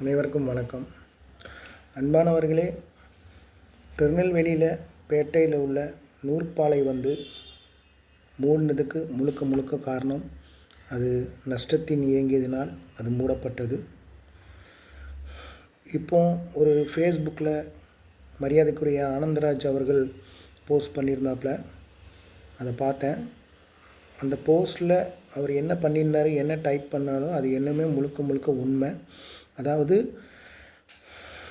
அனைவருக்கும் வணக்கம். அன்பானவர்களே திருநெல்வேலியில் பேட்டையில் உள்ள நூற்பாலை வந்து மூடினதுக்கு முழுக்க முழுக்க காரணம் அது நஷ்டத்தின் இயங்கியதினால் அது மூடப்பட்டது. இப்போ ஒரு ஃபேஸ்புக்கில் மரியாதைக்குரிய ஆனந்தராஜ் அவர்கள் போஸ்ட் பண்ணியிருந்தாப்புல அதை பார்த்தேன். அந்த போஸ்ட்டில் அவர் என்ன பண்ணியிருந்தாரு என்ன டைப் பண்ணாரோ அது என்னமே முழுக்க முழுக்க உண்மை. அதாவது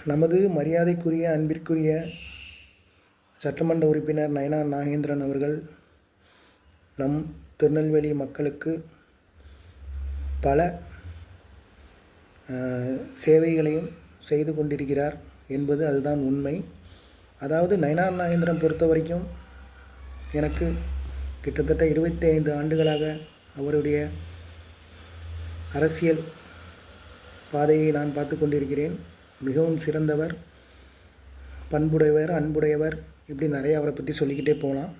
நமது மரியாதைக்குரிய அன்பிற்குரிய சட்டமன்ற உறுப்பினர் நயனா நாகேந்திரன் அவர்கள் நம் திருநெல்வேலி மக்களுக்கு பல சேவைகளையும் செய்து கொண்டிருக்கிறார் என்பது அதுதான் உண்மை. அதாவது நயனா நாகேந்திரன் பொறுத்த வரைக்கும் எனக்கு கிட்டத்தட்ட இருபத்தி ஐந்து ஆண்டுகளாக அவருடைய அரசியல் பாதையை நான் பார்த்து கொண்டிருக்கிறேன். மிகவும் சிறந்தவர் பண்புடையவர் அன்புடையவர் இப்படி நிறைய அவரை பற்றி சொல்லிக்கிட்டே போகலாம்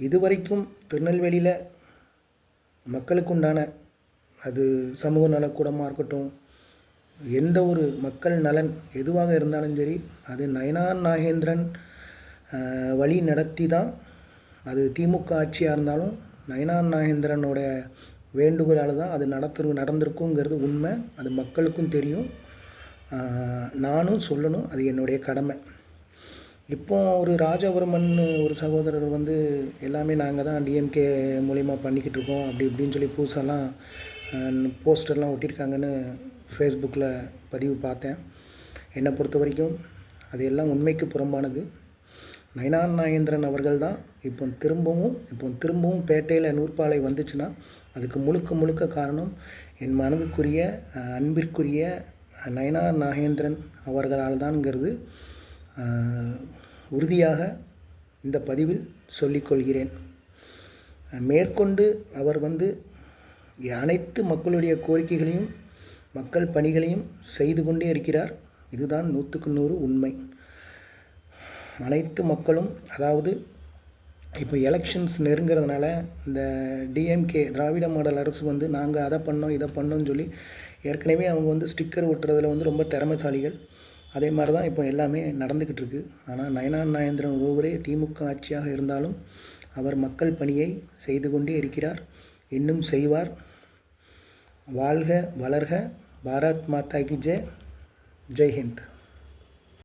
இதுவரைக்கும் திருநெல்வேலியில் மக்களுக்குண்டான அது சமூக நலக்கூடமாக இருக்கட்டும் எந்த ஒரு மக்கள் நலன் எதுவாக இருந்தாலும் சரி அது நயனார் நாகேந்திரன் வழி நடத்தி தான் அது திமுக ஆட்சியாக இருந்தாலும் நயனார் நாகேந்திரனோட வேண்டுகோளால் தான் அது நடத்து நடந்திருக்குங்கிறது உண்மை. அது மக்களுக்கும் தெரியும். நானும் சொல்லணும் அது என்னுடைய கடமை. இப்போ ஒரு ராஜவர்மன் ஒரு சகோதரர் வந்து எல்லாமே நாங்கள் தான் டிஎம்கே மூலிமா பண்ணிக்கிட்டு இருக்கோம் அப்படி இப்படின்னு சொல்லி புதுசெல்லாம் போஸ்டர்லாம் ஒட்டியிருக்காங்கன்னு ஃபேஸ்புக்கில் பதிவு பார்த்தேன். என்னை பொறுத்த வரைக்கும் அது எல்லாம் உண்மைக்கு புறம்பானது. நயனார் நாகேந்திரன் அவர்கள் தான் இப்போ திரும்பவும் இப்போ திரும்பவும் பேட்டையில் நூற்பாலை வந்துச்சுன்னா அதுக்கு முழுக்க முழுக்க காரணம் என் மனதுக்குரிய அன்பிற்குரிய நயனார் நாகேந்திரன் அவர்களால் தான்ங்கிறது உறுதியாக இந்த பதிவில் சொல்லிக்கொள்கிறேன். மேற்கொண்டு அவர் வந்து அனைத்து மக்களுடைய கோரிக்கைகளையும் மக்கள் பணிகளையும் செய்து கொண்டே இருக்கிறார். இதுதான் நூற்றுக்கு நூறு உண்மை. அனைத்து மக்களும் அதாவது இப்போ எலெக்ஷன்ஸ் நெருங்கிறதுனால இந்த டிஎம்கே திராவிட மாடல் அரசு வந்து நாங்கள் அதை பண்ணோம் இதை பண்ணோம்னு சொல்லி ஏற்கனவே அவங்க வந்து ஸ்டிக்கர் ஒட்டுறதுல வந்து ரொம்ப திறமைசாலிகள். அதே மாதிரி தான் இப்போ எல்லாமே நடந்துக்கிட்டு இருக்குது ஆனால் நயனான் நாயந்திரன் ஒருவரே திமுக ஆட்சியாக இருந்தாலும் அவர் மக்கள் பணியை செய்து கொண்டே இருக்கிறார். இன்னும் செய்வார். வாழ்க வளர்க. பாரத் மாதா கி ஜெய். ஜெய்ஹிந்த்